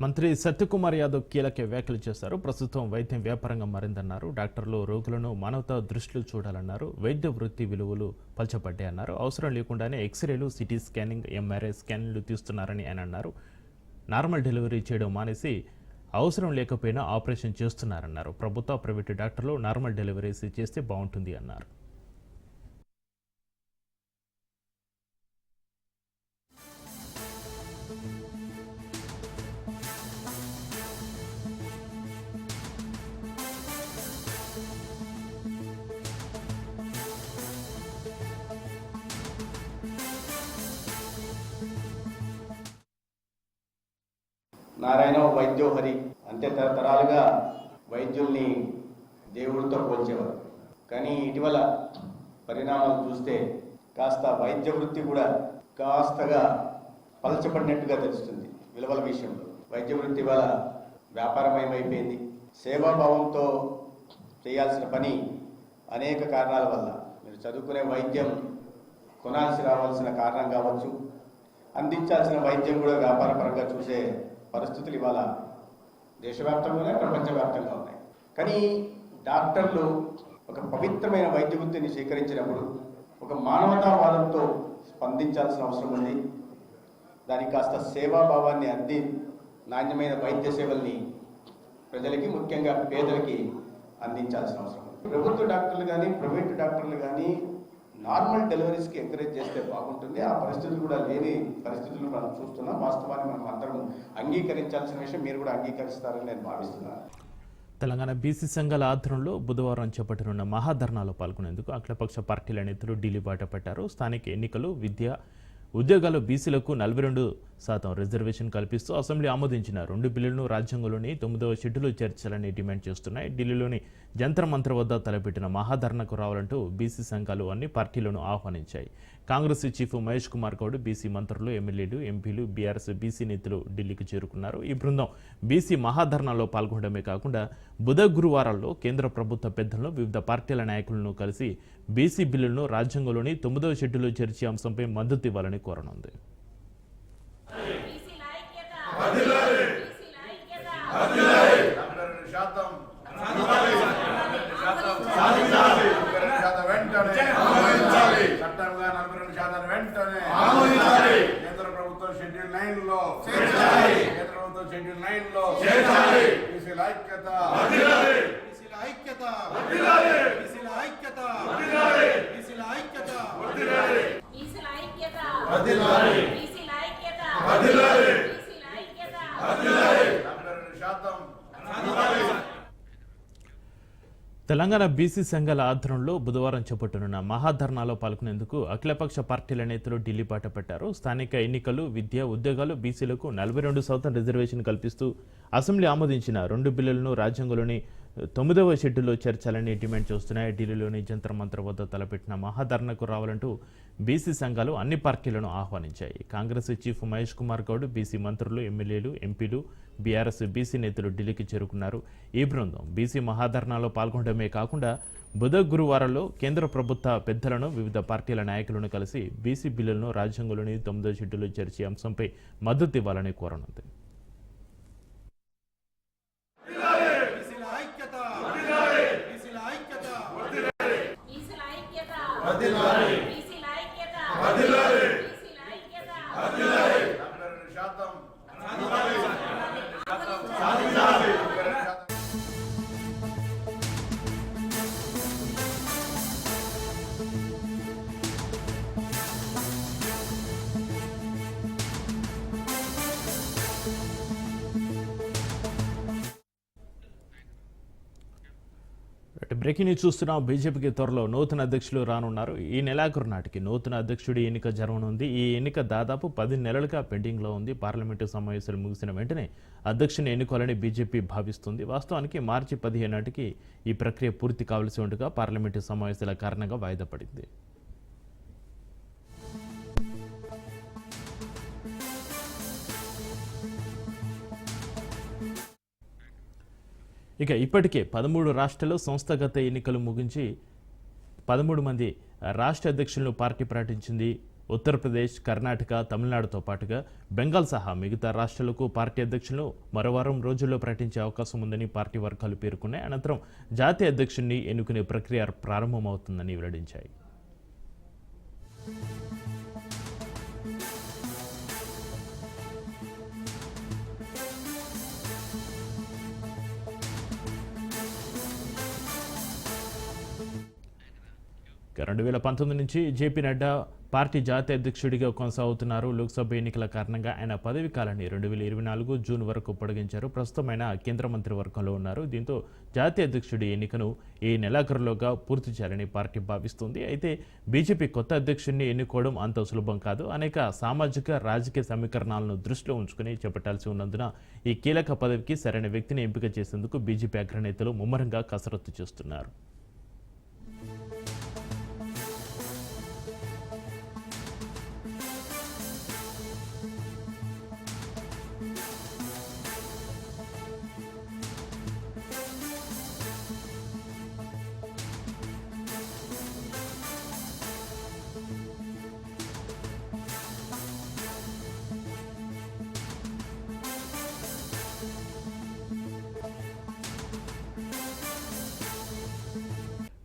మంత్రి సత్యకుమార్ యాదవ్ కీలక వ్యాఖ్యలు చేశారు. ప్రస్తుతం వైద్యం వ్యాపారంగా మారిందన్నారు. డాక్టర్లు రోగులను మానవతా దృష్టిలో చూడాలన్నారు. వైద్య వృత్తి విలువలు పల్చబడ్డాయన్నారు అవసరం లేకుండానే ఎక్స్రేలు సిటీ స్కానింగ్ ఎంఆర్ఐ స్కానింగ్లు తీస్తున్నారని ఆయన అన్నారు. నార్మల్ డెలివరీ చేయడం మానేసి అవసరం లేకపోయినా ఆపరేషన్ చేస్తున్నారన్నారు. ప్రభుత్వ ప్రైవేటు డాక్టర్లు నార్మల్ డెలివరీస్ చేస్తే బాగుంటుంది అన్నారు. నారాయణ వైద్యోహరి అంటే తరతరాలుగా వైద్యుల్ని దేవుడితో పోల్చేవారు. కానీ ఇటీవల పరిణామాలు చూస్తే కాస్త వైద్య వృత్తి కూడా కాస్తగా పలచబడినట్టుగా తెలుస్తుంది విలువల విషయంలో. వైద్య వృత్తి వల్ల వ్యాపారమయం అయిపోయింది సేవాభావంతో చేయాల్సిన పని అనేక కారణాల వల్ల. మీరు చదువుకునే వైద్యం కొనాల్సి రావాల్సిన కారణం కావచ్చు. అందించాల్సిన వైద్యం కూడా వ్యాపారపరంగా చూసే పరిస్థితులు ఇవాళ దేశవ్యాప్తంగానే ప్రపంచవ్యాప్తంగా ఉన్నాయి. కానీ డాక్టర్లు ఒక పవిత్రమైన వైద్య వృత్తిని స్వీకరించినప్పుడు ఒక మానవతావాదంతో స్పందించాల్సిన అవసరం ఉంది. దానికి కాస్త సేవాభావాన్ని అంది నాణ్యమైన వైద్య సేవల్ని ప్రజలకి ముఖ్యంగా పేదలకి అందించాల్సిన అవసరం ఉంది. ప్రభుత్వ డాక్టర్లు కానీ ప్రైవేట్ డాక్టర్లు కానీ నార్మల్ డెలివరీస్కి ఎంకరేజ్ చేస్తే బాగుంటుంది. ఆ పరిస్థితులు కూడా లేని పరిస్థితులు మనం చూస్తున్నాం. వాస్తవాన్ని మనం అందరం అంగీకరించాల్సిన విషయం మీరు కూడా అంగీకరిస్తారని నేను భావిస్తున్నాను. తెలంగాణ బీసీ సంఘాల ఆధ్వర్యంలో బుధవారం చేపట్టనున్న మహాధర్నాలో పాల్గొనేందుకు అఖిలపక్ష పార్టీల నేతలు ఢిల్లీ బాట పట్టారు. స్థానిక ఎన్నికలు విద్య ఉద్యోగాలు బీసీలకు నలభై రెండు శాతం రిజర్వేషన్ కల్పిస్తూ అసెంబ్లీ ఆమోదించిన రెండు బిల్లులను రాజ్యాంగంలోని తొమ్మిదవ షెడ్యూలు చేర్చాలని డిమాండ్ చేస్తున్నాయి. ఢిల్లీలోని జంతర్ మంత్ర వద్ద తలపెట్టిన మహాధర్నకు రావాలంటూ బీసీ సంఘాలు అన్ని పార్టీలను ఆహ్వానించాయి. కాంగ్రెస్ చీఫ్ మహేష్ కుమార్ గౌడ్ బీసీ మంత్రులు ఎమ్మెల్యేలు ఎంపీలు బీఆర్ఎస్ బీసీ నేతలు ఢిల్లీకి చేరుకున్నారు. ఈ బృందం బీసీ మహాధర్నాలో పాల్గొనడమే కాకుండా బుధ గురువారాల్లో కేంద్ర ప్రభుత్వ పెద్దలను వివిధ పార్టీల నాయకులను కలిసి బీసీ బిల్లులను రాజ్యాంగంలోని తొమ్మిదవ షెడ్యూల్లో చేర్చే అంశంపై మద్దతు ఇవ్వాలని కోరనుంది. బీసీల ఐక్యత బీసీల ఐక్యత నలభై రెండు శాతం నలభై రెండు శాతం నలభై రెండు శాతం వెంటనే చట్టంగా నలభై రెండు శాతం వెంటనే కేంద్ర ప్రభుత్వం షెడ్యూల్ నైన్లో కేంద్ర ప్రభుత్వం షెడ్యూల్ నైన్లో బీసీల ఐక్యత బీసీల ఐక్యత బీసీల ఐక్యత బీసీల ఐక్యత బీసీల ఐక్యత వర్ధిల్లాలి. బీసీల ఐక్యత వర్ధిల్లాలి. బీసీల ఐక్యత నలభై రెండు శాతం తెలంగాణ బీసీ సంఘాల ఆధ్వర్యంలో బుధవారం చేపట్టనున్న మహాధర్నాలో పాల్గొనేందుకు అఖిలపక్ష పార్టీల నేతలు ఢిల్లీ బాట పట్టారు. స్థానిక ఎన్నికలు విద్య ఉద్యోగాలు బీసీలకు నలభై రెండు శాతం రిజర్వేషన్ కల్పిస్తూ అసెంబ్లీ ఆమోదించిన రెండు బిల్లులను రాజ్యాంగంలోని తొమ్మిదవ షెడ్యూల్లో చేర్చాలని డిమాండ్ చేస్తున్నాయి. ఢిల్లీలోని జంతర్ మంత్ర వద్ద తలపెట్టిన మహాధర్నకు రావాలంటూ బీసీ సంఘాలు అన్ని పార్టీలను ఆహ్వానించాయి. కాంగ్రెస్ చీఫ్ మహేష్ కుమార్ గౌడ్ బీసీ మంత్రులు ఎమ్మెల్యేలు ఎంపీలు బీఆర్ఎస్ బీసీ నేతలు ఢిల్లీకి చేరుకున్నారు. ఈ బృందం బీసీ మహాధర్నాలో పాల్గొనడమే కాకుండా బుధ గురువారంలో కేంద్ర ప్రభుత్వ పెద్దలను వివిధ పార్టీల నాయకులను కలిసి బీసీ బిల్లులను రాజ్యాంగంలోని తొమ్మిదో షెడ్యూల్లో చేర్చే అంశంపై మద్దతు ఇవ్వాలని కోరనుంది. బీసీల బ్రేకింగ్ న్యూస్ చూస్తున్నాం. బీజేపీకి త్వరలో నూతన అధ్యక్షులు రానున్నారు. ఈ నెలాఖరు నాటికి నూతన అధ్యక్షుడి ఎన్నిక జరగనుంది. ఈ ఎన్నిక దాదాపు పది నెలలుగా పెండింగ్లో ఉంది. పార్లమెంటు సమావేశాలు ముగిసిన వెంటనే అధ్యక్షుని ఎన్నుకోవాలని బీజేపీ భావిస్తుంది. వాస్తవానికి మార్చి పదిహేను నాటికి ఈ ప్రక్రియ పూర్తి కావలసి ఉండగా పార్లమెంటు సమావేశాల కారణంగా వాయిదా పడింది. ఇక ఇప్పటికే పదమూడు రాష్ట్రాల్లో సంస్థాగత ఎన్నికలు ముగించి పదమూడు మంది రాష్ట్ర అధ్యక్షులను పార్టీ ప్రకటించింది. ఉత్తరప్రదేశ్ కర్ణాటక తమిళనాడుతో పాటుగా బెంగాల్ సహా మిగతా రాష్ట్రాలకు పార్టీ అధ్యక్షులను మరో వారం రోజుల్లో ప్రకటించే అవకాశం ఉందని పార్టీ వర్గాలు పేర్కొన్నాయి. అనంతరం జాతీయ అధ్యక్షుడిని ఎన్నుకునే ప్రక్రియ ప్రారంభమవుతుందని వెల్లడించాయి. రెండు వేల పంతొమ్మిది నుంచి జేపీ నడ్డా పార్టీ జాతీయ అధ్యక్షుడిగా కొనసాగుతున్నారు. లోక్సభ ఎన్నికల కారణంగా ఆయన పదవి కాలాన్ని రెండు వేల ఇరవై నాలుగు జూన్ వరకు పొడిగించారు. ప్రస్తుతం ఆయన కేంద్ర మంత్రి వర్గంలో ఉన్నారు. దీంతో జాతీయ అధ్యక్షుడి ఎన్నికను ఈ నెలాఖరులోగా పూర్తి చేయాలని పార్టీ భావిస్తుంది. అయితే బీజేపీ కొత్త అధ్యక్షుడిని ఎన్నుకోవడం అంత సులభం కాదు. అనేక సామాజిక రాజకీయ సమీకరణాలను దృష్టిలో ఉంచుకుని చేపట్టాల్సి ఉన్నందున ఈ కీలక పదవికి సరైన వ్యక్తిని ఎంపిక చేసేందుకు బీజేపీ అగ్రనేతలు ముమ్మరంగా కసరత్తు చేస్తున్నారు.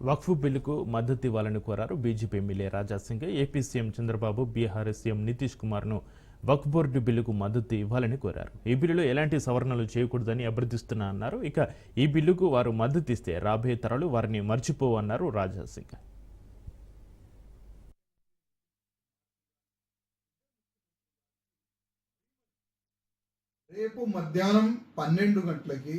వక్ఫ్ బిల్లుకు మద్దతు ఇవ్వాలని కోరారు BJP MLA Raja Singh AP CM Chandrababu Bihar CM Nitish కుమార్ను Waqf board బిల్లుకు మద్దతు ఇవ్వాలని కోరారు. ఈ బిల్లులో ఎలాంటి సవరణలు చేయకూడదని అభ్యర్థిస్తున్నా అన్నారు. ఇక ఈ బిల్లుకు వారు మద్దతు ఇస్తే రాబోయే తరాలు వారిని మర్చిపోవన్నారు రాజాసింగ్ రేపు మధ్యాహ్నం పన్నెండు గంటలకి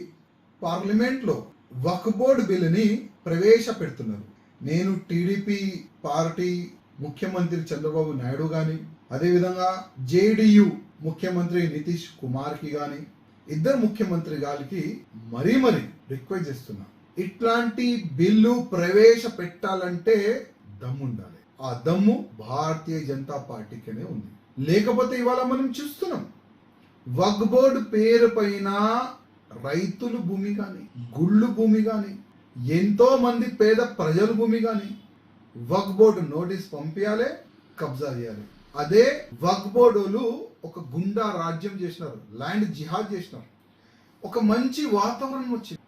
పార్లమెంట్లో వక్బోర్డ్ బిల్లుని ప్రవేశపెడుతున్నారు. నేను టీడీపీ పార్టీ ముఖ్యమంత్రి చంద్రబాబు నాయుడు కానీ అదేవిధంగా జేడియు ముఖ్యమంత్రి నితీష్ కుమార్కి కానీ ఇద్దరు ముఖ్యమంత్రి గారికి మరీ మరీ రిక్వెస్ట్ చేస్తున్నా. ఇట్లాంటి బిల్లు ప్రవేశపెట్టాలంటే దమ్ముండాలి. ఆ దమ్ము భారతీయ జనతా పార్టీకనే ఉంది. లేకపోతే ఇవాళ మనం చూస్తున్నాం. వక్ బోర్డు పేరు పైన రైతులు భూమి కానీ గుళ్ళు భూమి కానీ ఎంతో మంది పేద ప్రజల భూమి కానీ వక్ బోర్డు నోటీస్ పంపించాలి కబ్జా చేయాలి. అదే వక్ బోర్డులు ఒక గుండా రాజ్యం చేసినారు ల్యాండ్ జిహాద్ చేసినారు. ఒక మంచి వాతావరణం వచ్చింది.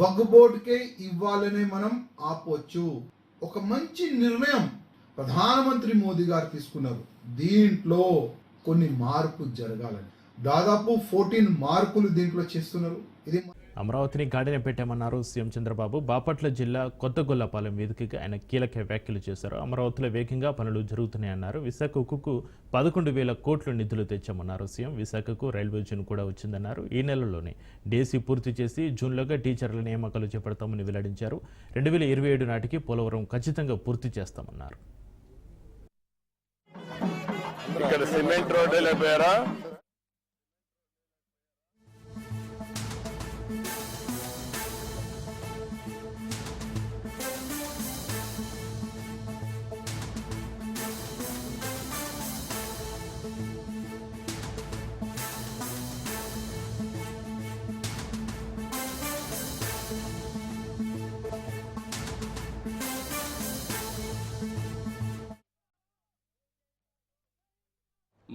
వగ్ బోర్డుకే ఇవ్వాలనే మనం ఆపొచ్చు. ఒక మంచి నిర్ణయం ప్రధానమంత్రి మోదీ గారు తీసుకున్నారు. దీంట్లో కొన్ని మార్పు జరగాలని దాదాపు ఫోర్టీన్ మార్పులు దీంట్లో చేస్తున్నారు. ఇది అమరావతిని గాడిన పెట్టామన్నారు సీఎం చంద్రబాబు. బాపట్ల జిల్లా కొత్తగొల్లపాలెం వేదికగా ఆయన కీలక వ్యాఖ్యలు చేశారు. అమరావతిలో వేగంగా పనులు జరుగుతున్నాయన్నారు విశాఖ ఉక్కుకు పదకొండు వేల కోట్ల నిధులు తెచ్చామన్నారు సీఎం. విశాఖకు రైల్వే జోన్ కూడా వచ్చిందన్నారు. ఈ నెలలోనే డేసీ పూర్తి చేసి జూన్లోగా టీచర్ల నియామకాలు చేపడతామని వెల్లడించారు. రెండు వేల ఇరవై ఏడు నాటికి పోలవరం ఖచ్చితంగా పూర్తి చేస్తామన్నారు. ఇక్కడ సిమెంట్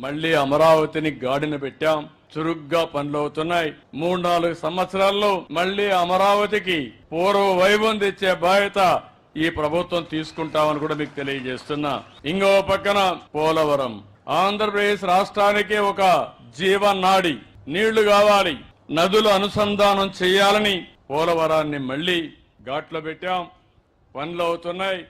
మళ్ళీ అమరావతిని గాడిన పెట్టాం. చురుగ్గా పనులవుతున్నాయి. మూడు నాలుగు సంవత్సరాల్లో మళ్ళీ అమరావతికి పూర్వ వైభవం తెచ్చే బాధ్యత ఈ ప్రభుత్వం తీసుకుంటామని కూడా మీకు తెలియజేస్తున్నా. ఇంకో పక్కన పోలవరం. ఆంధ్రప్రదేశ్ రాష్ట్రానికి ఒక జీవనాడి. నీళ్ళు కావాలి. నదులు అనుసంధానం చేయాలని పోలవరాన్ని మళ్ళీ ఘాట్లో పెట్టాం. పనులు అవుతున్నాయి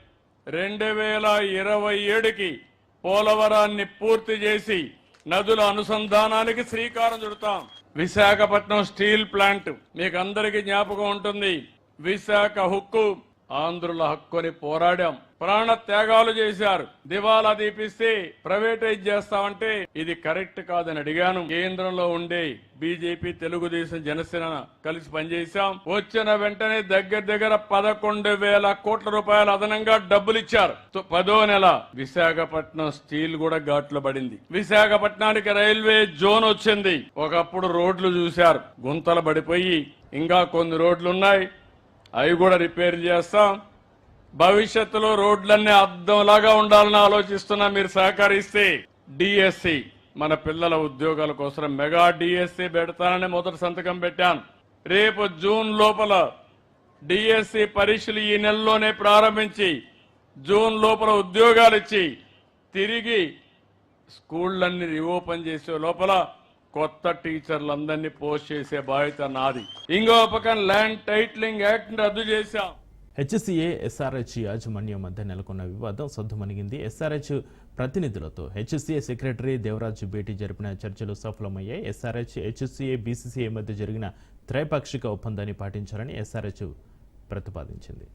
రెండు వేల ఇరవై ఏడుకి పోలవరాన్ని పూర్తి చేసి నదుల అనుసంధానానికి శ్రీకారం చుడతాం. విశాఖపట్నం స్టీల్ ప్లాంట్ మీకు అందరికీ జ్ఞాపకం ఉంటుంది. విశాఖ హక్కు ఆంధ్రుల హక్కుని పోరాడాం. ప్రాణ త్యాగాలు చేశారు. దివాలా దీపిస్తే ప్రైవేటైజ్ చేస్తామంటే ఇది కరెక్ట్ కాదని అడిగాను. కేంద్రంలో ఉండే బీజేపీ తెలుగుదేశం జనసేన కలిసి పనిచేశాం. వచ్చిన వెంటనే దగ్గర దగ్గర పదకొండు వేల కోట్ల రూపాయలు అదనంగా డబ్బులు ఇచ్చారు. పదో నెల విశాఖపట్నం స్టీల్ కూడా ఘాట్లో పడింది. విశాఖపట్నానికి రైల్వే జోన్ వచ్చింది. ఒకప్పుడు రోడ్లు చూశారు. గుంతలు పడిపోయి ఇంకా కొన్ని రోడ్లు ఉన్నాయి అవి కూడా రిపేర్ చేస్తాం. భవిష్యత్తులో రోడ్లన్నీ అద్దంలాగా ఉండాలని ఆలోచిస్తున్నా మీరు సహకరిస్తే డిఎస్సి మన పిల్లల ఉద్యోగాల కోసం మెగా డిఎస్సి పెడతానని మొదటి సంతకం పెట్టాను. రేపు జూన్ లోపల డిఎస్సి పరీక్షలు ఈ నెలలోనే ప్రారంభించి జూన్ లోపల ఉద్యోగాలు ఇచ్చి తిరిగి స్కూళ్ళన్ని రీఓపెన్ చేసే లోపల కొత్త టీచర్లందరినీ పోస్ట్ చేసే బాధ్యత నాది. ఇంకో పక్కన ల్యాండ్ టైటిలింగ్ యాక్ట్ రద్దు చేశాం. హెచ్సిఏ ఎస్ఆర్హెచ్ యాజమాన్యం మధ్య నెలకొన్న వివాదం సద్దుమణిగింది. ఎస్ఆర్హెచ్ ప్రతినిధులతో హెచ్సిఏ సెక్రటరీ దేవరాజు భేటీ జరిపిన చర్చలు సఫలమయ్యాయి. ఎస్ఆర్హెచ్ హెచ్సిఏ బీసీసీఐ మధ్య జరిగిన త్రైపాక్షిక ఒప్పందాన్ని పాటించాలని ఎస్ఆర్హెచ్ ప్రతిపాదించింది.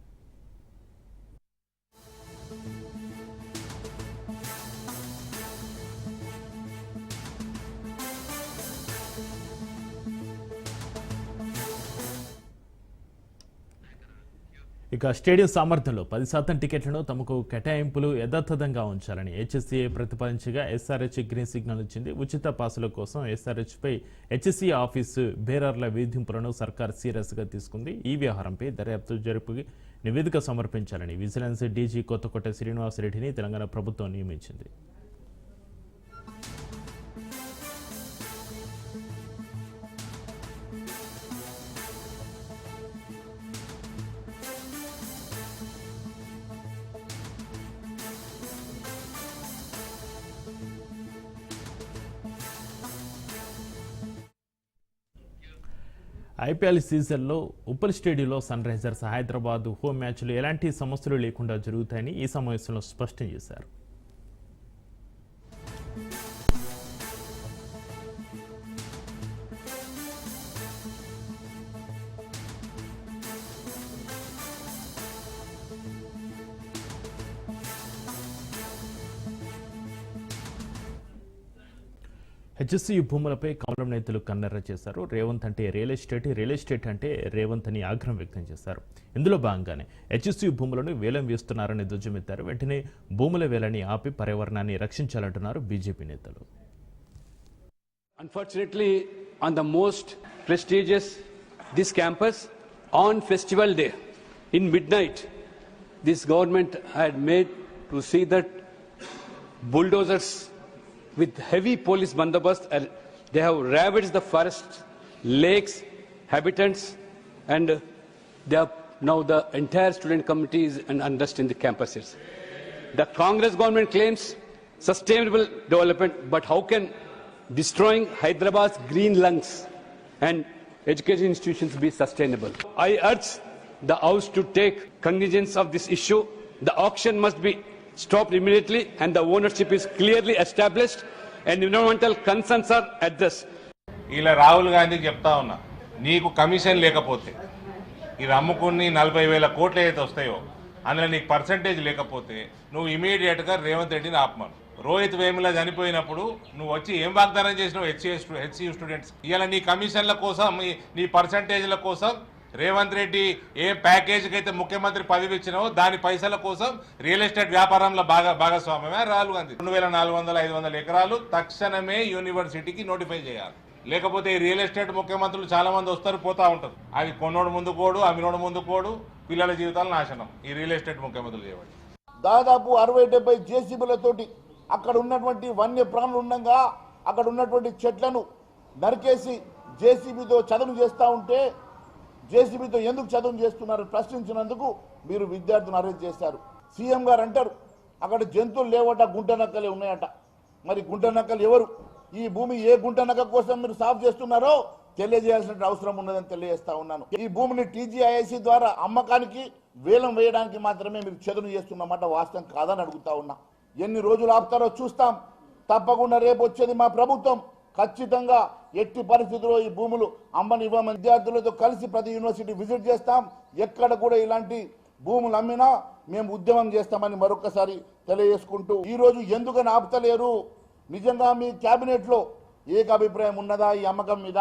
ఇక స్టేడియం సామర్థ్యంలో పది శాతం టికెట్లను తమకు కేటాయింపులు యథాతథంగా ఉంచాలని హెచ్ఎస్సీఏ ప్రతిపాదించగా ఎస్ఆర్హెచ్ గ్రీన్ సిగ్నల్ ఇచ్చింది. ఉచిత పాసుల కోసం ఎస్ఆర్హెచ్పై హెచ్ఎస్సీ ఆఫీసు బేరర్ల వేధింపులను సర్కార్ సీరియస్గా తీసుకుంది. ఈ వ్యవహారంపై దర్యాప్తు జరిపి నివేదిక సమర్పించాలని విజిలెన్స్ డీజీ కొత్తకోట శ్రీనివాసరెడ్డిని తెలంగాణ ప్రభుత్వం నియమించింది. ఐపీఎల్ సీజన్లో ఉప్పల్ స్టేడియంలో సన్ రైజర్స్ హైదరాబాద్ హోమ్ మ్యాచ్లు ఎలాంటి సమస్యలు లేకుండా జరుగుతాయని ఈ సమావేశంలో స్పష్టం చేశారు. హెచ్ఎస్సీ భూములపై కమలం నేతలు కన్నెర్ర చేశారు. రేవంత్ అంటే రియల్ ఎస్టేట్ రియల్ ఎస్టేట్ అంటే రేవంత్ అని ఆగ్రహం వ్యక్తం చేశారు. ఇందులో భాగంగానే హెచ్ఎస్సీ భూములను వేలం వేస్తున్నారని ధ్వజమెత్తారు. వెంటనే భూముల వేలని ఆపి పర్యావరణాన్ని రక్షించాలంటున్నారు బీజేపీ నేతలు. Unfortunately on the most prestigious this campus on festival day in midnight this government had made to see that bulldozers with heavy police bandobast, they have ravaged the forests, lakes, habitants, and they now the entire student community is in unrest in the campuses. The Congress government claims sustainable development, but how can destroying Hyderabad's green lungs and education institutions be sustainable? I urge the House to take cognizance of this issue. The auction must be stopped immediately and the ownership is clearly established. And environmental concerns are addressed. ఇలా రాహుల్ గాంధీకి చెప్తా ఉన్నా నీకు commission లేకపోతే ఇది అమ్ముకుని నలభై వేల కోట్లు ఏదైతే వస్తాయో అందులో నీకు పర్సంటేజ్ లేకపోతే నువ్వు ఇమీడియట్గా రేవంత్ రెడ్డిని ఆపమను. రోహిత్ వేముల చనిపోయినప్పుడు నువ్వు వచ్చి ఏం వాగ్దానం చేసినావు? హెచ్సిఏ హెచ్సియు స్టూడెంట్స్ ఇలా నీ కమిషన్ల కోసం నీ పర్సంటేజ్ల కోసం రేవంత్ రెడ్డి ఏ ప్యాకేజీకి అయితే ముఖ్యమంత్రి పదవి ఇచ్చినావో దాని పైసల కోసం రియల్ ఎస్టేట్ వ్యాపారంలో బాగా భాగస్వామ్యమే రాహుల్ గాంధీ. రెండు వేల నాలుగు వందల ఐదు వందల ఎకరాలు తక్షణమే యూనివర్సిటీకి నోటిఫై చేయాలి. లేకపోతే ఈ రియల్ ఎస్టేట్ ముఖ్యమంత్రులు చాలా మంది వస్తారు పోతా ఉంటారు. అవి కొన్నోడు ముందు కోడు అమ్మినోడు ముందు కోడు పిల్లల జీవితాలు నాశనం. ఈ రియల్ ఎస్టేట్ ముఖ్యమంత్రులు చేయబడి దాదాపు అరవై డెబ్బై జేసీబీలతోటి అక్కడ ఉన్నటువంటి వన్య ప్రాణులు ఉండగా అక్కడ ఉన్నటువంటి చెట్లను నరికేసి జేసీబీతో చదును చేస్తూ ఉంటే జేసీబీతో ఎందుకు చదువు చేస్తున్నారు ప్రశ్నించినందుకు మీరు విద్యార్థులను అరెస్ట్ చేశారు. సీఎం గారు అంటారు అక్కడ జంతువులు లేవట గుంట నక్కలే ఉన్నాయట. మరి గుంట నక్కలు ఎవరు? ఈ భూమి ఏ గుంట నక్క కోసం మీరు సాఫ్ చేస్తున్నారో తెలియజేయాల్సిన అవసరం ఉన్నదని తెలియజేస్తా ఉన్నాను. ఈ భూమిని టీజీఐసి ద్వారా అమ్మకానికి వేలం వేయడానికి మాత్రమే మీరు చదును చేస్తున్నమాట వాస్తవం కాదని అడుగుతా ఉన్నా. ఎన్ని రోజులు ఆపుతారో చూస్తాం. తప్పకుండా రేపు వచ్చేది మా ప్రభుత్వం. ఖచ్చితంగా ఎట్టి పరిస్థితుల్లో ఈ భూములు అమ్మనివ్వమని విద్యార్థులతో కలిసి ప్రతి యూనివర్సిటీ విజిట్ చేస్తాం. ఎక్కడ కూడా ఇలాంటి భూములు అమ్మినా మేము ఉద్యమం చేస్తామని మరొకసారి తెలియజేసుకుంటూ ఈరోజు ఎందుకని ఆపుతలేరు? నిజంగా మీ క్యాబినెట్లో ఏకాభిప్రాయం ఉన్నదా ఈ అమ్మకం మీద?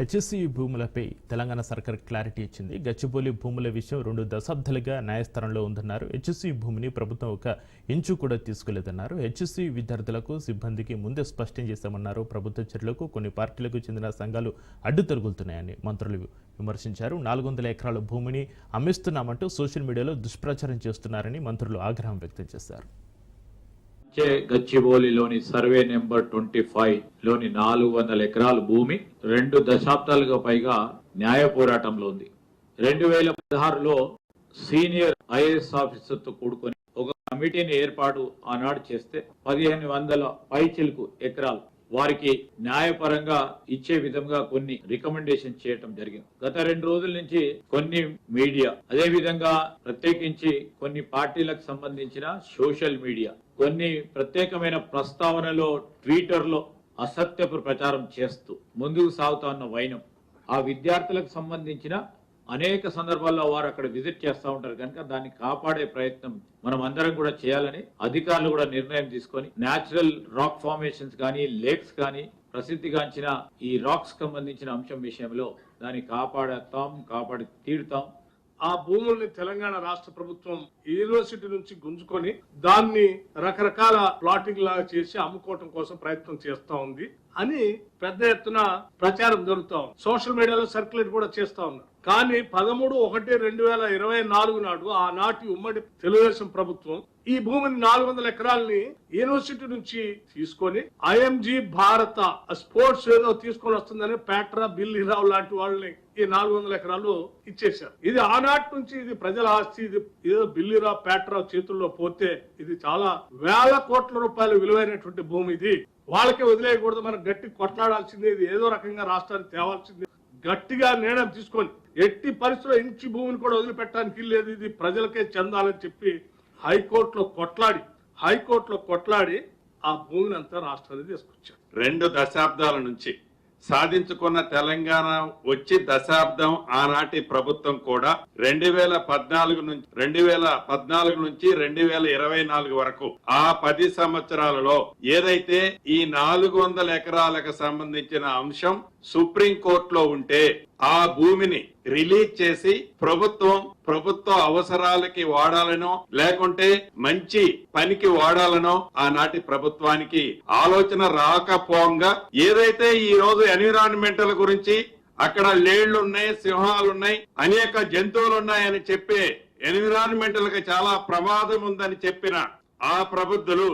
హెచ్ఎస్సీ భూములపై తెలంగాణ సర్కార్ క్లారిటీ ఇచ్చింది. గచ్చిబౌలి భూముల విషయం రెండు దశాబ్దాలుగా న్యాయస్థానంలో ఉందన్నారు. హెచ్ఎస్సీ భూమిని ప్రభుత్వం ఒక ఇంచు కూడా తీసుకోలేదన్నారు. హెచ్ఎస్సీ విద్యార్థులకు సిబ్బందికి ముందే స్పష్టం చేశామన్నారు. ప్రభుత్వ చర్యలకు కొన్ని పార్టీలకు చెందిన సంఘాలు అడ్డు తొలగుతున్నాయని మంత్రులు విమర్శించారు. నాలుగు వందల ఎకరాల భూమిని అమ్మిస్తున్నామంటూ సోషల్ మీడియాలో దుష్ప్రచారం చేస్తున్నారని మంత్రులు ఆగ్రహం వ్యక్తం చేశారు. వచ్చే గచ్చిబౌలిలోని సర్వే నెంబర్ ట్వంటీ ఫైవ్లోని నాలుగు వందల ఎకరాల భూమి రెండు దశాబ్దాలుగా పైగా న్యాయ పోరాటంలో ఉంది. రెండు వేల పదహారులో సీనియర్ ఐఏఎస్ ఆఫీసర్తో కూడుకొని ఒక కమిటీని ఏర్పాటు ఆనాడు చేస్తే పదిహేను వందల పైచిలకు ఎకరాలు వారికి న్యాయపరంగా ఇచ్చే విధంగా కొన్ని రికమెండేషన్ చేయటం జరిగింది. గత రెండు రోజుల నుంచి కొన్ని మీడియా అదే విధంగా ప్రత్యేకించి కొన్ని పార్టీలకు సంబంధించిన సోషల్ మీడియా కొన్ని ప్రత్యేకమైన ప్రస్తావనలో ట్విట్టర్లో అసత్యపు ప్రచారం చేస్తూ ముందుకు సాగుతా ఉన్న వైనం ఆ విద్యార్థులకు సంబంధించిన అనేక సందర్భాల్లో వారు అక్కడ విజిట్ చేస్తూ ఉంటారు. కనుక దాన్ని కాపాడే ప్రయత్నం మనం అందరం కూడా చేయాలని అధికారులు కూడా నిర్ణయం తీసుకొని నేచురల్ రాక్ ఫార్మేషన్స్ కానీ లేక్స్ కానీ ప్రసిద్ధిగాంచిన ఈ రాక్స్ సంబంధించిన అంశం విషయంలో దాన్ని కాపాడతాం కాపాడి తీరుతాం. ఆ భూముల్ని తెలంగాణ రాష్ట్ర ప్రభుత్వం యూనివర్సిటీ నుంచి గుంజుకొని దాన్ని రకరకాల ప్లాటింగ్ లాగా చేసి అమ్ముకోవటం కోసం ప్రయత్నం చేస్తా ఉంది. అని పెద్ద ఎత్తున ప్రచారం జరుగుతా ఉంది. సోషల్ మీడియాలో సర్క్యులేట్ కూడా చేస్తా ఉన్నారు. కానీ పదమూడు ఒకటి రెండు వేల ఇరవై నాలుగు నాడు ఆనాటి ఉమ్మడి తెలుగుదేశం ప్రభుత్వం ఈ భూమిని నాలుగు వందల ఎకరాలని యూనివర్సిటీ నుంచి తీసుకొని ఐఎంజీ భారత స్పోర్ట్స్ ఏదో తీసుకొని వస్తుందని పేట్రా బిల్లీరావు లాంటి వాళ్ళని ఈ నాలుగు వందల ఎకరాలు ఇచ్చేశారు. ఇది ఆనాటి నుంచి ఇది ప్రజల ఆస్తి ఇది ఏదో బిల్లీరావు పేట్రా చేతుల్లో పోతే ఇది చాలా వేల కోట్ల రూపాయలు విలువైనటువంటి భూమి ఇది. వాళ్ళకే వదిలేయకూడదు మనం గట్టి కొట్లాడాల్సిందే ఇది. ఏదో రకంగా రాష్ట్రానికి తేవాల్సిందే. గట్టిగా నిర్ణయం తీసుకొని ఎట్టి పరిస్థితుల్లో ఇంచి భూమిని కూడా వదిలిపెట్టడానికి లేదు. ఇది ప్రజలకే చెందాలని చెప్పి హైకోర్టులో కొట్లాడి హైకోర్టులో కొట్లాడి ఆ భూమిని అంతా రాష్ట్రానికి తీసుకొచ్చారు. రెండు దశాబ్దాల నుంచి సాధించుకున్న తెలంగాణ వచ్చి దశాబ్దం ఆనాటి ప్రభుత్వం కూడా రెండు వేల పద్నాలుగు నుంచి రెండు వేల పద్నాలుగు నుంచి రెండు వేల ఇరవై నాలుగు వరకు ఆ పది సంవత్సరాలలో ఏదైతే ఈ నాలుగు వందల ఎకరాలకు సంబంధించిన అంశం సుప్రీం కోర్టులో ఉంటే ఆ భూమిని రిలీజ్ చేసి ప్రభుత్వం ప్రభుత్వ అవసరాలకి వాడాలనో లేకుంటే మంచి పనికి వాడాలనో ఆనాటి ప్రభుత్వానికి ఆలోచన రాకపోగా ఏదైతే ఈ రోజు ఎన్విరాన్మెంటల్ గురించి అక్కడ లేళ్ళు ఉన్నాయి సింహాలు ఉన్నాయి అనేక జంతువులు ఉన్నాయని చెప్పే ఎన్విరాన్మెంటల్కి చాలా ప్రమాదం ఉందని చెప్పిన ఆ ప్రబుద్ధులు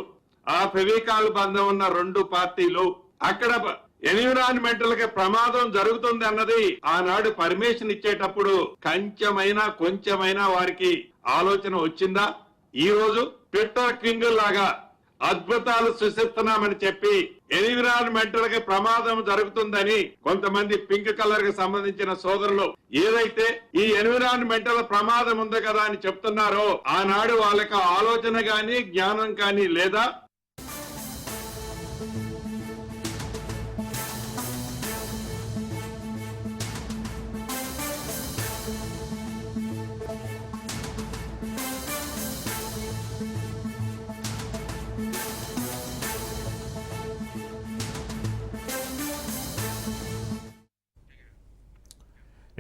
ఆ ఫెవికాల్ బంధం ఉన్న రెండు పార్టీలు అక్కడ ఎన్విరాన్మెంటల్కి ప్రమాదం జరుగుతుంది అన్నది ఆనాడు పర్మిషన్ ఇచ్చేటప్పుడు కొంచెమైనా కొంచెమైనా వారికి ఆలోచన వచ్చిందా? ఈ రోజు ట్విట్టర్ కింగ్ లాగా అద్భుతాలు సృష్టిస్తున్నామని చెప్పి ఎన్విరాన్మెంటల్కి ప్రమాదం జరుగుతుందని కొంతమంది పింక్ కలర్కి సంబంధించిన సోదరులు ఏదైతే ఈ ఎన్విరాన్మెంటల్ ప్రమాదం ఉంది కదా అని చెప్తున్నారో ఆనాడు వాళ్ళకి ఆలోచన గాని జ్ఞానం కానీ లేదా?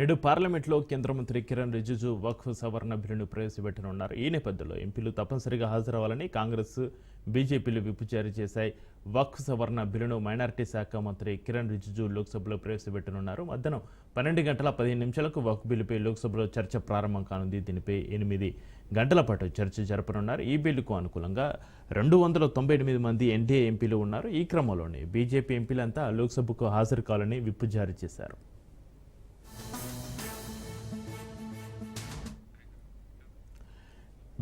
నేడు పార్లమెంట్లో కేంద్ర మంత్రి కిరణ్ రిజిజు వక్ఫ్ సవరణ బిల్లును ప్రవేశపెట్టనున్నారు. ఈ నేపథ్యంలో ఎంపీలు తప్పనిసరిగా హాజరవ్వాలని కాంగ్రెస్ బీజేపీలు విప్పు జారీ చేశాయి. వక్ఫ్ సవరణ బిల్లును మైనార్టీ శాఖ మంత్రి కిరణ్ రిజిజు లోక్సభలో ప్రవేశపెట్టనున్నారు. మధ్యాహ్నం పన్నెండు గంటల పదిహేను నిమిషాలకు వక్ఫ్ బిల్లుపై లోక్సభలో చర్చ ప్రారంభం కానుంది. దీనిపై ఎనిమిది గంటల పాటు చర్చ జరపనున్నారు. ఈ బిల్లుకు అనుకూలంగా రెండు వందల తొంభై ఎనిమిది మంది ఎన్డీఏ ఎంపీలు ఉన్నారు. ఈ క్రమంలోనే బీజేపీ ఎంపీలంతా లోక్సభకు హాజరు కావాలని విప్పు జారీ చేశారు.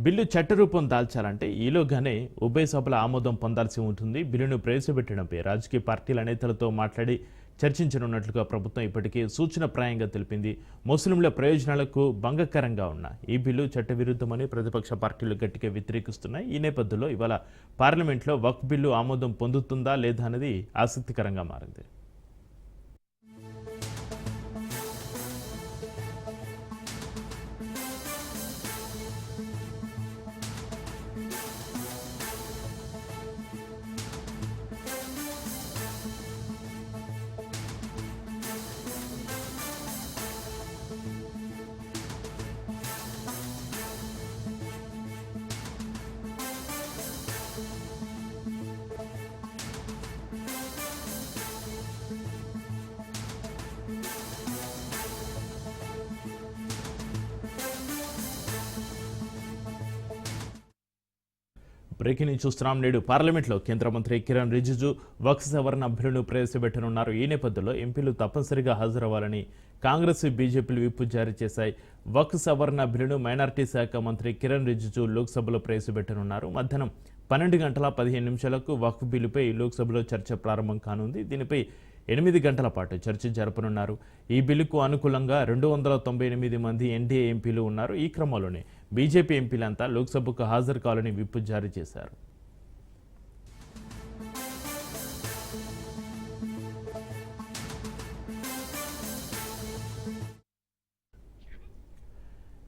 బిల్లు చట్టరూపం దాల్చాలంటే ఈలోగానే ఉభయ సభల ఆమోదం పొందాల్సి ఉంటుంది. బిల్లును ప్రవేశపెట్టడంపై రాజకీయ పార్టీల నేతలతో మాట్లాడి చర్చించనున్నట్లుగా ప్రభుత్వం ఇప్పటికే సూచనప్రాయంగా తెలిపింది. ముస్లింల ప్రయోజనాలకు భంగకరంగా ఉన్న ఈ బిల్లు చట్టవిరుద్ధమని ప్రతిపక్ష పార్టీలు గట్టిగా వ్యతిరేకిస్తున్నాయి. ఈ నేపథ్యంలో ఇవాళ పార్లమెంట్లో వక్ బిల్లు ఆమోదం పొందుతుందా లేదా అనేది ఆసక్తికరంగా మారింది. బ్రేకింగ్ న్యూస్ చూస్తున్నాం. నేడు పార్లమెంట్లో కేంద్ర మంత్రి కిరణ్ రిజిజు వక్స్ సవరణ బిల్లును ప్రవేశపెట్టనున్నారు. ఈ నేపథ్యంలో ఎంపీలు తప్పనిసరిగా హాజరవ్వాలని కాంగ్రెస్ బీజేపీలు విప్పు జారీ చేశాయి. వక్స్ సవరణ బిల్లును మైనార్టీ శాఖ మంత్రి కిరణ్ రిజిజు లోక్సభలో ప్రవేశపెట్టనున్నారు. మధ్యాహ్నం పన్నెండు గంటల పదిహేను నిమిషాలకు వక్ఫ్ బిల్లుపై లోక్సభలో చర్చ ప్రారంభం కానుంది. దీనిపై ఎనిమిది గంటల పాటు చర్చ జరపనున్నారు. ఈ బిల్లుకు అనుకూలంగా రెండు వందల తొంభై ఎనిమిది మంది ఎన్డీఏ ఎంపీలు ఉన్నారు. ఈ క్రమంలోనే బీజేపీ ఎంపీలంతా లోక్సభకు హాజరు కావాలని విప్పు జారీ చేశారు.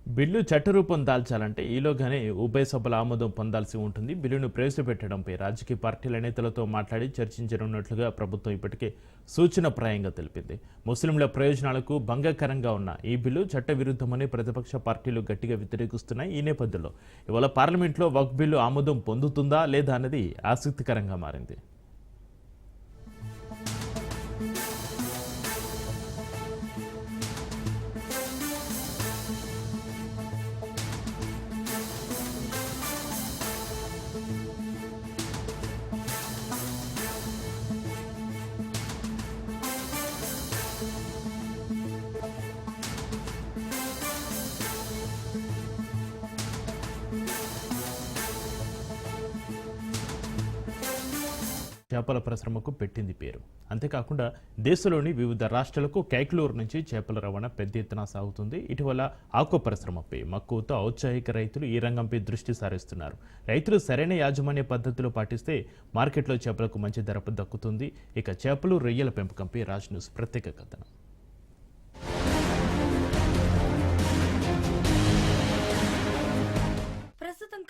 బిల్లు చట్టరూపం దాల్చాలంటే ఈలోగానే ఉభయ సభల ఆమోదం పొందాల్సి ఉంటుంది. బిల్లును ప్రవేశపెట్టడంపై రాజకీయ పార్టీల నేతలతో మాట్లాడి చర్చించనున్నట్లుగా ప్రభుత్వం ఇప్పటికే సూచనప్రాయంగా తెలిపింది. ముస్లింల ప్రయోజనాలకు భంగకరంగా ఉన్న ఈ బిల్లు చట్టవిరుద్ధమని ప్రతిపక్ష పార్టీలు గట్టిగా వ్యతిరేకిస్తున్నాయి. ఈ నేపథ్యంలో ఇవాళ పార్లమెంట్లో వక్ బిల్లు ఆమోదం పొందుతుందా లేదా అన్నది ఆసక్తికరంగా మారింది. చేపల పరిశ్రమకు పెట్టింది పేరు. అంతేకాకుండా దేశంలోని వివిధ రాష్ట్రాలకు కైక్లూరు నుంచి చేపల రవాణా పెద్ద ఎత్తున సాగుతుంది. ఇటీవల ఆకు పరిశ్రమపై మక్కువతో ఔత్సాహిక రైతులు ఈ రంగంపై దృష్టి సారిస్తున్నారు. రైతులు సరైన యాజమాన్య పద్ధతులు పాటిస్తే మార్కెట్లో చేపలకు మంచి ధర దక్కుతుంది. ఇక చేపలు రొయ్యల పెంపకంపై రాజ్ న్యూస్ ప్రత్యేక కథనం.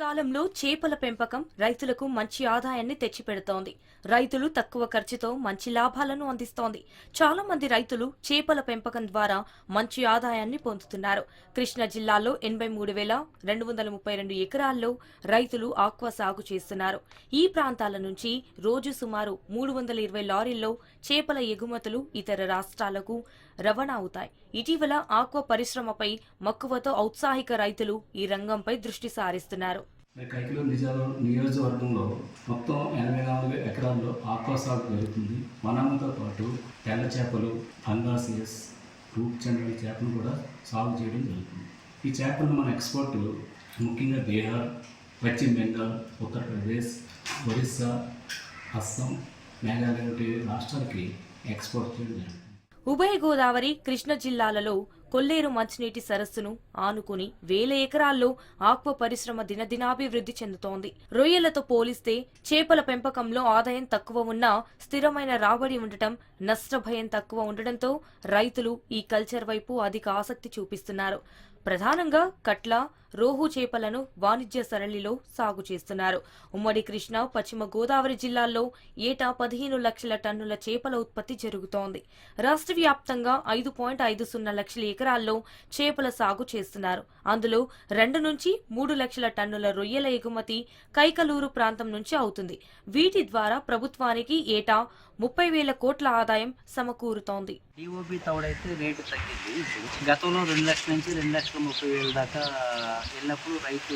కాలంలో చేపల పెంపకం రైతులకు మంచి ఆదాయాన్ని తెచ్చిపెడుతోంది. రైతులు తక్కువ ఖర్చుతో మంచి లాభాలను అందిస్తోంది. చాలా మంది రైతులు చేపల పెంపకం ద్వారా మంచి ఆదాయాన్ని పొందుతున్నారు. కృష్ణా జిల్లాలో ఎనభై మూడు వేల రెండు వందల ముప్పై రెండు ఎకరాల్లో రైతులు ఆక్వా సాగు చేస్తున్నారు. ఈ ప్రాంతాల నుంచి రోజు సుమారు మూడు వందల ఇరవై లారీల్లో చేపల ఎగుమతులు ఇతర రాష్ట్రాలకు రవాణా అవుతాయి ఇటీవల ఆక్వా పరిశ్రమపై మక్కువతో ఔత్సాహిక రైతులు ఈ రంగంపై దృష్టి సారిస్తున్నారు. కైకిలూరు నియోజకవర్గంలో మొత్తం ఎనభై నాలుగు ఎకరాల్లో ఆక్వా సాగు జరుగుతుంది వనంతో పాటు తెల్ల చేపలు అంగాసియస్ రూప్ చంద్రుడి చేపలు కూడా సాగు చేయడం జరుగుతుంది. ఈ చేపలను మన ఎక్స్పోర్ట్ ముఖ్యంగా బీహార్ పశ్చిమ బెంగాల్ ఉత్తరప్రదేశ్ ఒరిస్సా అస్సాం మేఘాలయ వంటి రాష్ట్రాలకి ఎక్స్పోర్ట్ చేయడం జరుగుతుంది. ఉభయ గోదావరి కృష్ణ జిల్లాలలో కొల్లేరు మంచినీటి సరస్సును ఆనుకుని వేల ఎకరాల్లో ఆక్వా పరిశ్రమ దినదినాభివృద్ధి చెందుతోంది. రొయ్యలతో పోలిస్తే చేపల పెంపకంలో ఆదాయం తక్కువ ఉన్నా స్థిరమైన రాబడి ఉండటం నష్టభయం తక్కువ ఉండడంతో రైతులు ఈ కల్చర్ వైపు అధిక ఆసక్తి చూపిస్తున్నారు. ప్రధానంగా కట్ల రోహు చేపలను వాణిజ్య సరళిలో సాగు చేస్తున్నారు. ఉమ్మడి కృష్ణా పశ్చిమ గోదావరి జిల్లాల్లో ఏటా పదిహేను లక్షల టన్నుల చేపల ఉత్పత్తి జరుగుతోంది. రాష్ట్ర వ్యాప్తంగా ఐదు పాయింట్ ఐదు సున్నా లక్షల ఎకరాల్లో చేపల సాగు చేస్తున్నారు. అందులో రెండు నుంచి మూడు లక్షల టన్నుల రొయ్యల ఎగుమతి కైకలూరు ప్రాంతం నుంచి అవుతుంది. వీటి ద్వారా ప్రభుత్వానికి ఏటా ముప్పై వేల కోట్ల ఆదాయం సమకూరుతోంది. డిఓపి తౌడైతే రేటు తగ్గింది. గతంలో రెండు లక్షల నుంచి రెండు లక్షల ముప్పై వేల దాకా వెళ్ళినప్పుడు రైతు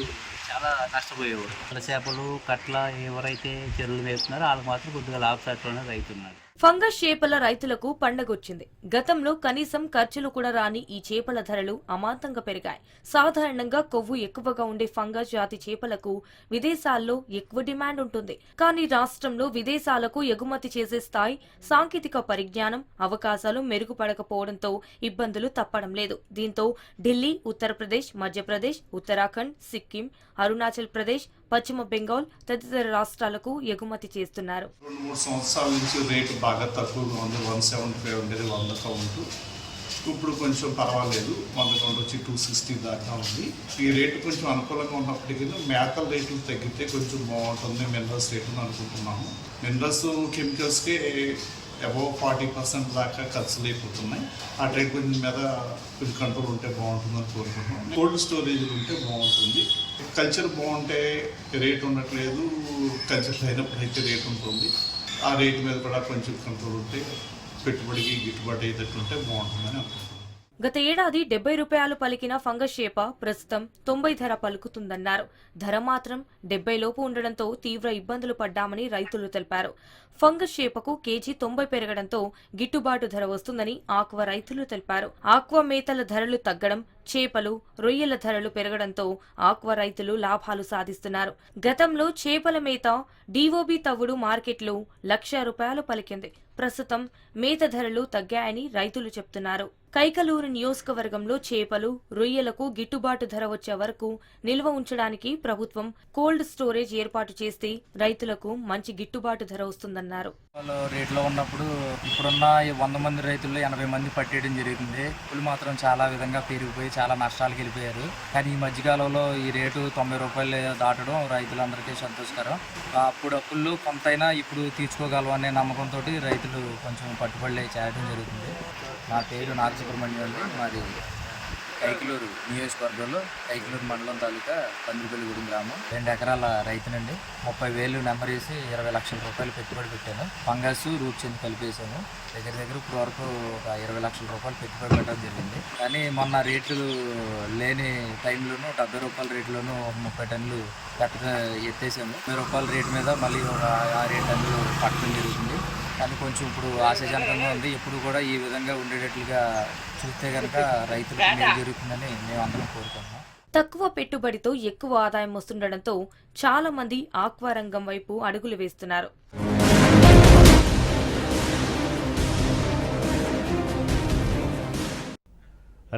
చాలా నష్టపోయేవాడు. చేపలు కట్ల ఎవరైతే చెరువులు వేస్తున్నారో వాళ్ళకి మాత్రం కొద్దిగా లాభసాటిలోనే రైతు ఉన్నాడు. ఫంగస్ చేపల రైతులకు పండగొచ్చింది. గతంలో కనీసం ఖర్చులు కూడా రాని ఈ చేపల ధరలు అమాంతంగా పెరిగాయి. సాధారణంగా కొవ్వు ఎక్కువగా ఉండే ఫంగస్ జాతి చేపలకు విదేశాల్లో ఎక్కువ డిమాండ్ ఉంటుంది. కానీ రాష్ట్రంలో విదేశాలకు ఎగుమతి చేసే స్థాయి సాంకేతిక పరిజ్ఞానం అవకాశాలు మెరుగుపడకపోవడంతో ఇబ్బందులు తప్పడం లేదు. దీంతో ఢిల్లీ ఉత్తరప్రదేశ్ మధ్యప్రదేశ్ ఉత్తరాఖండ్ సిక్కిం అరుణాచల్ ప్రదేశ్ పశ్చిమ బెంగాల్ తదితర రాష్ట్రాలకు ఎగుమతి చేస్తున్నారు. రెండు మూడు సంవత్సరాల నుంచి రేటు బాగా తక్కువగా ఉంది. వన్ సెవెంటీ ఫైవ్ ఉండేది వంద కౌంట్ ఇప్పుడు కొంచెం పర్వాలేదు. వంద కౌంట్ వచ్చి టూ సిక్స్టీ దాకా ఉంది. ఈ రేటు కొంచెం అనుకూలంగా ఉన్నప్పటికీ మేకల రేట్లు తగ్గితే కొంచెం బాగుంటుంది. మినరల్స్ రేటు అనుకుంటున్నాము. మినరల్స్ కెమికల్స్కి అబౌవ్ ఫార్టీ పర్సెంట్ దాకా ఖర్చులు అయిపోతున్నాయి ఆ రేట్ కొంచెం మీద కొంచెం కంట్రోల్ ఉంటే బాగుంటుందని కోరుకుంటున్నాం కోల్డ్ స్టోరేజ్ ఉంటే బాగుంటుంది. కల్చర్ బాగుంటే రేట్ ఉండట్లేదు కల్చర్ అయినప్పుడు అయితే రేట్ ఉంటుంది. ఆ రేట్ మీద కూడా కొంచెం కంట్రోల్ ఉంటే పెట్టుబడికి గిట్టుబాటు అయ్యేటట్లుంటే బాగుంటుందని అనుకుంటున్నాను. గత ఏడాది డెబ్బై రూపాయలు పలికిన ఫంగస్ చేప ప్రస్తుతం తొంభై ధర పలుకుతుందన్నారు. ధర మాత్రం డెబ్బై లోపు ఉండడంతో తీవ్ర ఇబ్బందులు పడ్డామని రైతులు తెలిపారు. ఫంగస్ చేపకు కేజీ తొంభై పెరగడంతో గిట్టుబాటు ధర వస్తుందని ఆక్వా రైతులు తెలిపారు. ఆక్వా మేతల ధరలు తగ్గడం చేపలు రొయ్యల ధరలు పెరగడంతో ఆక్వా రైతులు లాభాలు సాధిస్తున్నారు. గతంలో చేపల మేత డీఓబీ తవ్వుడు మార్కెట్లు లక్ష రూపాయలు పలికింది. ప్రస్తుతం మేత ధరలు తగ్గాయని రైతులు చెప్తున్నారు. కైకలూరు నియోజకవర్గంలో చేపలు రొయ్యలకు గిట్టుబాటు ధర వచ్చే వరకు నిల్వ ఉంచడానికి ప్రభుత్వం కోల్డ్ స్టోరేజ్ ఏర్పాటు చేస్తే రైతులకు మంచి గిట్టుబాటు ధర వస్తుందన్నారు. రేట్లో ఉన్నప్పుడు ఇప్పుడున్న వంద మంది రైతుల్లో ఎనభై మంది పట్టేయడం జరిగింది. మాత్రం చాలా విధంగా పెరిగిపోయి చాలా నష్టాలకు వెళ్ళిపోయారు. కానీ ఈ మధ్యకాలంలో ఈ రేటు తొంభై రూపాయలు దాటడం రైతులందరికీ సంతోషకరం. అప్పుడు అప్పులు కొంతైనా ఇప్పుడు తీర్చుకోగలం అనే నమ్మకంతో రైతులు కొంచెం పట్టుబడి చేయడం జరుగుతుంది. నా పేరు నాగసుబ్రహ్మణ్యం అండి. మాది కైకిలూరు నియోజకవర్గంలో కైకిలూరు మండలం తాలూకా పందిరిపల్లిగూడెం గ్రామం. రెండు ఎకరాల రైతునండి. ముప్పై వేలు నెంబర్ వేసి ఇరవై లక్షల రూపాయలు పెట్టుబడి పెట్టాను. ఫంగస్ రూట్ చెంది కలిపేసాను దగ్గర దగ్గర ఇప్పుడు వరకు ఒక ఇరవై లక్షల రూపాయలు పెట్టుబడి పెట్టడం జరిగింది. కానీ మొన్న రేట్లు లేని టైంలోనూ డెబ్బై రూపాయల రేట్లోనూ ముప్పై టన్నులు పెట్ట ఎత్తేసాము. ముప్పై రూపాయల రేటు మీద మళ్ళీ ఒక ఆరేడు టన్నులు పట్టడం జరుగుతుంది. కానీ కొంచెం ఇప్పుడు ఆశాజనకంగా ఉంది. ఎప్పుడు కూడా ఈ విధంగా ఉండేటట్లుగా చూస్తే కనుక రైతులకు మేలు జరుగుతుందని మేము అందరం కోరుకుంటున్నాం. తక్కువ పెట్టుబడితో ఎక్కువ ఆదాయం వస్తుండటంతో చాలా మంది ఆక్వా రంగం వైపు అడుగులు వేస్తున్నారు.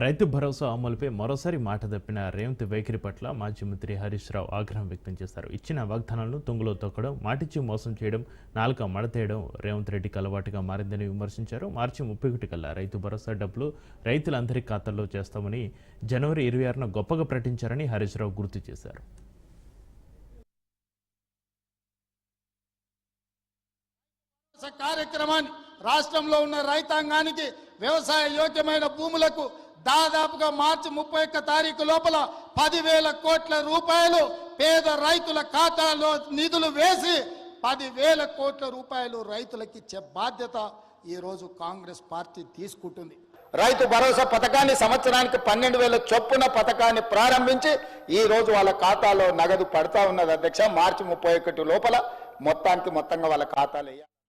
రైతు భరోసా అమలుపై మరోసారి మాట తప్పిన రేవంత్ వైఖరి పట్ల మాజీ మంత్రి హరీష్ రావు ఆగ్రహం వ్యక్తం చేశారు. ఇచ్చిన వాగ్దానాలను తుంగులో తొక్కడం మాటిచ్చి మోసం చేయడం నాలుక మడతేయడం రేవంత్ రెడ్డికి అలవాటుగా మారిందని విమర్శించారు. మార్చి ముప్పై ఒకటి కల్లా రైతు భరోసా డబ్బులు రైతులందరి ఖాతాల్లో చేస్తామని జనవరి ఇరవై ఆరున గొప్పగా ప్రకటించారని హరీష్ రావు గుర్తు చేశారు. కార్యక్రమాన్ని రాష్ట్రంలో ఉన్న రైతాంగానికి వ్యవసాయ యోగ్యమైన భూములకు దాదాపుగా మార్చి ముప్పై ఒక్క తారీఖు లోపల పదివేల కోట్ల రూపాయలు పేద రైతుల ఖాతాలో నిధులు వేసి పదివేల కోట్ల రూపాయలు రైతులకు ఇచ్చే బాధ్యత ఈరోజు కాంగ్రెస్ పార్టీ తీసుకుంటుంది. రైతు భరోసా పథకాన్ని సంవత్సరానికి పన్నెండు వేల చొప్పున పథకాన్ని ప్రారంభించి ఈ రోజు వాళ్ళ ఖాతాలో నగదు పడతా ఉన్నది. అధ్యక్ష మార్చి ముప్పై ఒకటి లోపల మొత్తానికి మొత్తంగా వాళ్ళ ఖాతాలు